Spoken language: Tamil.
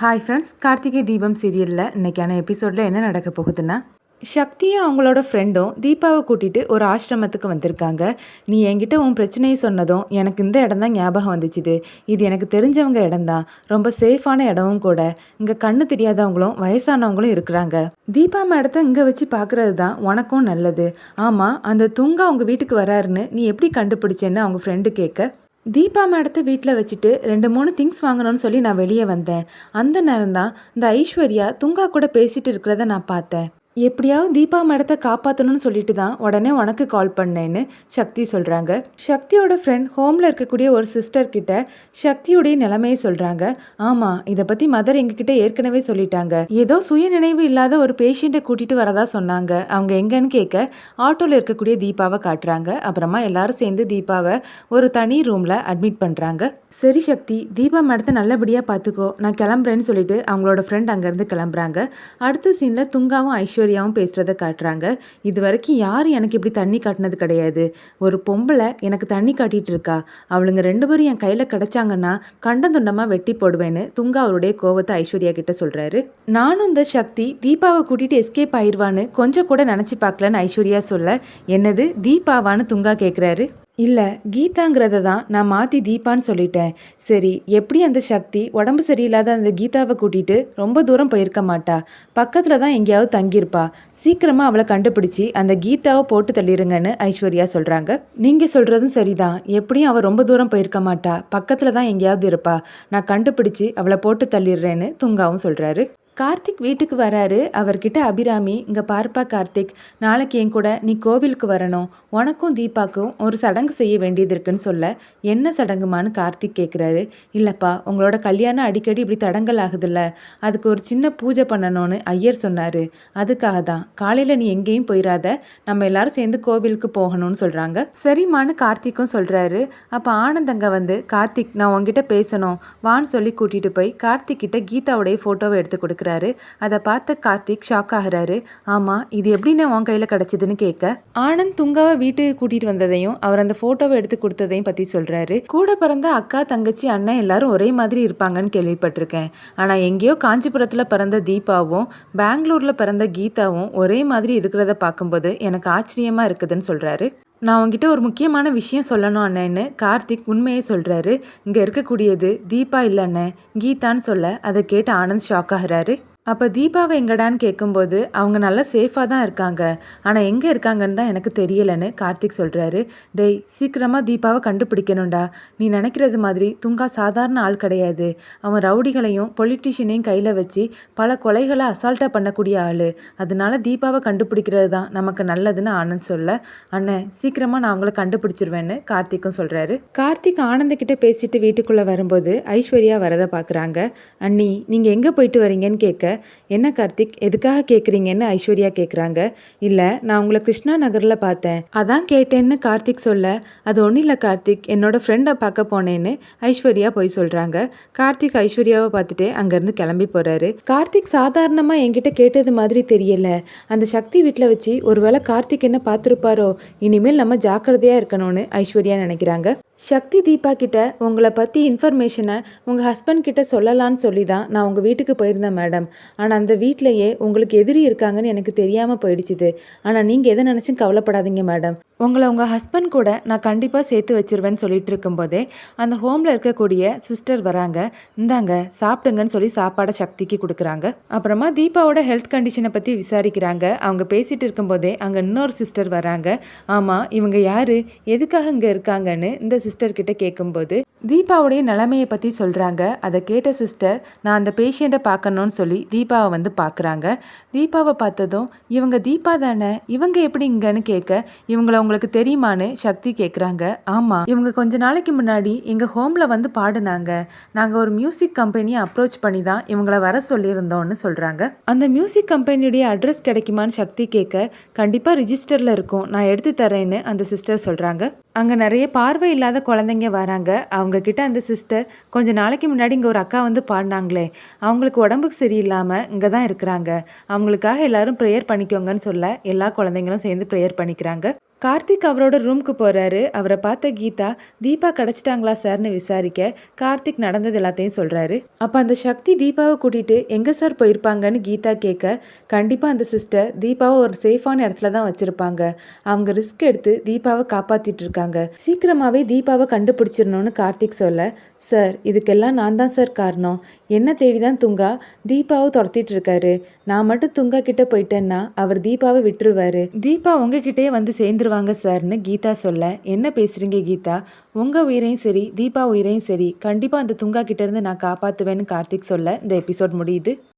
ஹாய் ஃப்ரெண்ட்ஸ் கார்த்திகை தீபம் சீரியலில் இன்றைக்கான எபிசோடில் என்ன நடக்க போகுதுன்னா சக்தியும் அவங்களோட ஃப்ரெண்டும் தீபாவை கூட்டிகிட்டு ஒரு ஆசிரமத்துக்கு வந்திருக்காங்க. நீ என்கிட்ட உன் பிரச்சனையை சொன்னதும் எனக்கு இந்த இடம் தான் ஞாபகம் வந்துச்சுது. இது எனக்கு தெரிஞ்சவங்க இடம்தான் ரொம்ப சேஃபான இடமும் கூட. இங்கே கண்ணு தெரியாதவங்களும் வயசானவங்களும் இருக்கிறாங்க. தீபா மேடத்தை இங்கே வச்சு பார்க்குறது தான் உனக்கும் நல்லது. ஆமாம் அந்த துங்கா அவங்க வீட்டுக்கு வராருன்னு நீ எப்படி கண்டுபிடிச்சேன்னு அவங்க ஃப்ரெண்டு கேட்க தீபா மேடத்தை வீட்டில் வச்சுட்டு ரெண்டு மூணு திங்ஸ் வாங்கணும்னு சொல்லி நான் வெளியே வந்தேன். அந்த நேரம் தான் இந்த ஐஸ்வர்யா துங்கா கூட பேசிகிட்டு இருக்கிறத நான் பார்த்தேன். எப்படியாவது தீபா மேடத்தை காப்பாற்றணும்னு சொல்லிட்டு தான் உடனே உனக்கு கால் பண்ணேன்னு சக்தி சொல்கிறாங்க சக்தியோட ஃப்ரெண்ட் ஹோமில் இருக்கக்கூடிய ஒரு சிஸ்டர் கிட்ட சக்தியுடைய நிலைமையை சொல்கிறாங்க ஆமாம் இதை பற்றி மதர் எங்ககிட்ட ஏற்கனவே சொல்லிட்டாங்க. ஏதோ சுய நினைவு இல்லாத ஒரு பேஷண்ட்டை கூட்டிகிட்டு வரதா சொன்னாங்க. அவங்க எங்கன்னு கேட்க ஆட்டோவில் இருக்கக்கூடிய தீபாவை காட்டுறாங்க. அப்புறமா எல்லாரும் சேர்ந்து தீபாவை ஒரு தனி ரூமில் அட்மிட் பண்ணுறாங்க சரி சக்தி தீபா மேடத்தை நல்லபடியாக பார்த்துக்கோ நான் கிளம்புறேன்னு சொல்லிட்டு அவங்களோட ஃப்ரெண்ட் அங்கேருந்து கிளம்புறாங்க. அடுத்த சீனில் துங்காவும் ஐஸ்வர்யாவும் பேசுகிறத காட்டுறாங்க. இது வரைக்கும் யாரும் எனக்கு இப்படி தண்ணி காட்டினது கிடையாது. ஒரு பொம்பளை எனக்கு தண்ணி காட்டிகிட்டு இருக்கா. அவளுங்க ரெண்டு பேரும் என் கையில் கிடைச்சாங்கன்னா கண்டந்துண்டமாக வெட்டி போடுவேன்னு துங்கா அவருடைய கோவத்தை ஐஸ்வர்யா கிட்ட சொல்கிறாரு நானும் இந்த சக்தி தீபாவை கூட்டிகிட்டு எஸ்கேப் ஆயிடுவான்னு கொஞ்சம் கூட நினச்சி பார்க்கலன்னு ஐஸ்வர்யா சொல்ல என்னது தீபாவான்னு துங்கா கேட்குறாரு இல்லை கீதாங்கிறத தான் நான் மாற்றி தீபான்னு சொல்லிட்டேன். சரி எப்படி அந்த சக்தி உடம்பு சரியில்லாத அந்த கீதாவை கூட்டிகிட்டு ரொம்ப தூரம் போயிருக்க மாட்டா? பக்கத்தில் தான் எங்கேயாவது தங்கியிருப்பா. சீக்கிரமாக அவளை கண்டுபிடிச்சி அந்த கீதாவை போட்டு தள்ளிடுங்கன்னு ஐஸ்வர்யா சொல்கிறாங்க நீங்கள் சொல்கிறதும் சரிதான். எப்படியும் அவள் ரொம்ப தூரம் போயிருக்க மாட்டா. பக்கத்தில் தான் எங்கேயாவது இருப்பா. நான் கண்டுபிடிச்சி அவளை போட்டு தள்ளிடுறேன்னு துங்காவும் சொல்கிறாரு கார்த்திக் வீட்டுக்கு வராரு. அவர்கிட்ட அபிராமி இங்கே பார்ப்பா கார்த்திக். நாளைக்கு என் கூட நீ கோவிலுக்கு வரணும். உனக்கும் தீபாக்கும் ஒரு சடங்கு செய்ய வேண்டியது இருக்குன்னு சொல்ல. என்ன சடங்குமான்னு கார்த்திக் கேட்குறாரு இல்லைப்பா உங்களோட கல்யாணம் அடிக்கடி இப்படி தடங்கல் ஆகுதுல்ல. அதுக்கு ஒரு சின்ன பூஜை பண்ணணும்னு ஐயர் சொன்னார். அதுக்காக தான். காலையில் நீ எங்கேயும் போயிடாத நம்ம எல்லாரும் சேர்ந்து கோவிலுக்கு போகணும்னு சொல்கிறாங்க சரிம்மான்னு கார்த்திக்கும் சொல்கிறாரு அப்போ ஆனந்தங்க வந்து கார்த்திக் நான் உங்ககிட்ட பேசணும். வான்னு சொல்லி கூட்டிகிட்டு போய் கார்த்திக் கிட்ட கீதாவுடைய ஃபோட்டோவை எடுத்து கொடுக்குறாரு. அதை பார்த்த கார்த்திக் ஷாக் ஆகுறாரு. ஆமாம் இது எப்படின்னு உன் கையில் கிடச்சிதுன்னு கேட்க ஆனந்த் துங்காவை வீட்டுக்கு கூட்டிகிட்டு வந்ததையும் அவர் அந்த ஃபோட்டோவை எடுத்து கொடுத்ததையும் பற்றி சொல்கிறாரு கூட பிறந்த அக்கா தங்கச்சி அண்ணன் எல்லாரும் ஒரே மாதிரி இருப்பாங்கன்னு கேள்விப்பட்டிருக்கேன். ஆனால் எங்கேயோ காஞ்சிபுரத்தில் பிறந்த தீபாவும் பெங்களூரில் பிறந்த கீதாவும் ஒரே மாதிரி இருக்கிறத பார்க்கும்போது எனக்கு ஆச்சரியமாக இருக்குதுன்னு சொல்கிறாரு நான் உங்ககிட்ட ஒரு முக்கியமான விஷயம் சொல்லணும் அண்ணேன்னு கார்த்திக் உண்மையை சொல்கிறாரு இங்கே இருக்கக்கூடியது தீபா இல்லை அண்ணே. கீதான்னு சொல்ல அதை கேட்டு ஆனந்த் ஷாக் ஆகிறாரு. அப்போ தீபாவை எங்கடான்னு கேட்கும்போது அவங்க நல்லா சேஃபாக தான் இருக்காங்க. ஆனால் எங்கே இருக்காங்கன்னு தான் எனக்கு தெரியலைன்னு கார்த்திக் சொல்கிறாரு டேய் சீக்கிரமாக தீபாவை கண்டுபிடிக்கணும்டா. நீ நினைக்கிறது மாதிரி துங்கா சாதாரண ஆள் கிடையாது. அவன் ரவுடிகளையும் பொலிட்டிஷியனையும் கையில் வச்சு பல கொலைகளை அசால்ட்டாக பண்ணக்கூடிய ஆள். அதனால தீபாவை கண்டுபிடிக்கிறது தான் நமக்கு நல்லதுன்னு ஆனந்த் சொல்ல அண்ணன் சீக்கிரமாக நான் அவங்கள கண்டுபிடிச்சிருவேன்னு கார்த்திக்கும் சொல்கிறாரு கார்த்திக் ஆனந்தக்கிட்ட பேசிட்டு வீட்டுக்குள்ளே வரும்போது ஐஸ்வர்யா வரதை பார்க்குறாங்க அண்ணி நீங்கள் எங்கே போயிட்டு வரீங்கன்னு கேட்க என்ன கார்த்திக் எதுக்காக கேட்குறீங்கன்னு ஐஸ்வர்யா கேட்குறாங்க இல்லை நான் உங்களை கிருஷ்ணா நகரில் பார்த்தேன். அதான் கேட்டேன்னு கார்த்திக் சொல்ல அது ஒன்றும் இல்லை கார்த்திக் என்னோட ஃப்ரெண்டை பார்க்க போனேன்னு ஐஸ்வர்யா போய் சொல்கிறாங்க கார்த்திக் ஐஸ்வர்யாவை பார்த்துட்டு அங்கேருந்து கிளம்பி போகிறாரு கார்த்திக் சாதாரணமாக என்கிட்ட கேட்டது மாதிரி தெரியல. அந்த சக்தி வீட்டில் வச்சு ஒருவேளை கார்த்திக் என்ன பார்த்துருப்பாரோ இனிமேல் நம்ம ஜாக்கிரதையாக இருக்கணும்னு ஐஸ்வர்யா நினைக்கிறாங்க. சக்தி தீபா கிட்ட உங்களை பற்றி இன்ஃபர்மேஷனை உங்கள் ஹஸ்பண்ட் கிட்ட சொல்லலான்னு சொல்லி தான் நான் உங்கள் வீட்டுக்கு போயிருந்தேன் மேடம் ஆனால் அந்த வீட்டிலையே உங்களுக்கு எதிரி இருக்காங்கன்னு எனக்கு தெரியாமல் போயிடுச்சுது. ஆனால் நீங்கள் எதை நினச்சும் கவலைப்படாதீங்க மேடம் உங்களை உங்கள் ஹஸ்பண்ட் கூட நான் கண்டிப்பாக சேர்த்து வச்சிருவேன்னு சொல்லிட்டு இருக்கும்போதே அந்த ஹோமில் இருக்கக்கூடிய சிஸ்டர் வராங்க. இந்தாங்க சாப்பிடுங்கன்னு சொல்லி சாப்பாடை சக்திக்கு கொடுக்குறாங்க. அப்புறமா தீபாவோட ஹெல்த் கண்டிஷனை பற்றி விசாரிக்கிறாங்க. அவங்க பேசிகிட்டு இருக்கும்போதே அங்கே இன்னொரு சிஸ்டர் வராங்க. ஆமாம் இவங்க யார்? எதுக்காக இங்கே இருக்காங்கன்னு இந்த சிஸ்டர் கிட்ட கேட்கும்போது தீபாவுடைய நிலைமையை பற்றி சொல்கிறாங்க அதை கேட்ட சிஸ்டர் நான் அந்த பேஷண்ட்டை பார்க்கணும்னு சொல்லி தீபாவை வந்து பார்க்குறாங்க. தீபாவை பார்த்ததும் இவங்க தீபா தானே? இவங்க எப்படி இங்கேன்னு கேட்க இவங்கள உங்களுக்கு தெரியுமான்னு சக்தி கேட்குறாங்க ஆமாம் இவங்க கொஞ்ச நாளைக்கு முன்னாடி எங்கள் ஹோமில் வந்து பாடினாங்க. நாங்கள் ஒரு மியூசிக் கம்பெனியை அப்ரோச் பண்ணி தான் இவங்கள வர சொல்லியிருந்தோம்னு சொல்கிறாங்க அந்த மியூசிக் கம்பெனியுடைய அட்ரஸ் கிடைக்குமான்னு சக்தி கேட்க கண்டிப்பாக ரிஜிஸ்டரில் இருக்கும். நான் எடுத்து தரேன்னு அந்த சிஸ்டர் சொல்கிறாங்க அங்கே நிறைய பார்வை இல்லாத குழந்தைங்க வராங்க. அவங்க கிட்ட அந்த சிஸ்டர் கொஞ்ச நாளைக்கு முன்னாடி இங்கே ஒரு அக்கா வந்து பாடினாங்களே. அவங்களுக்கு உடம்புக்கு சரியில்லாமல் இங்கே தான் இருக்கிறாங்க. அவங்களுக்காக எல்லாரும் ப்ரேயர் பண்ணிக்கோங்கன்னு சொல்ல எல்லா குழந்தைங்களும் சேர்ந்து ப்ரேயர் பண்ணிக்கிறாங்க. கார்த்திக் அவரோட ரூமுக்கு போகிறாரு அவரை பார்த்த கீதா தீபா கிடச்சிட்டாங்களா சார்னு விசாரிக்க கார்த்திக் நடந்தது எல்லாத்தையும் சொல்கிறாரு அப்போ அந்த சக்தி தீபாவை கூட்டிகிட்டு எங்கே சார் போயிருப்பாங்கன்னு கீதா கேட்க கண்டிப்பாக அந்த சிஸ்டர் தீபாவை ஒரு சேஃபான இடத்துல தான் வச்சுருப்பாங்க. அவங்க ரிஸ்க் எடுத்து தீபாவை காப்பாற்றிட்டு இருக்காங்க. சீக்கிரமாகவே தீபாவை கண்டுபிடிச்சிடணும்னு கார்த்திக் சொல்ல சார் இதுக்கெல்லாம் நான் தான் சார் காரணம். என்ன தேடி தான் துங்கா தீபாவை துரத்திட்டு இருக்காரு. நான் மட்டும் துங்கா கிட்ட போயிட்டேன்னா அவர் தீபாவை விட்டுருவாரு. தீபா உங்ககிட்டயே வந்து சேர்ந்துருவாங்க சார்னு கீதா சொல்ல என்ன பேசுறீங்க கீதா? உங்க உயிரையும் சரி தீபா உயிரையும் சரி கண்டிப்பா அந்த துங்கா கிட்ட இருந்து நான் காப்பாத்துவேன்னு கார்த்திக் சொல்ல இந்த எபிசோட் முடியுது.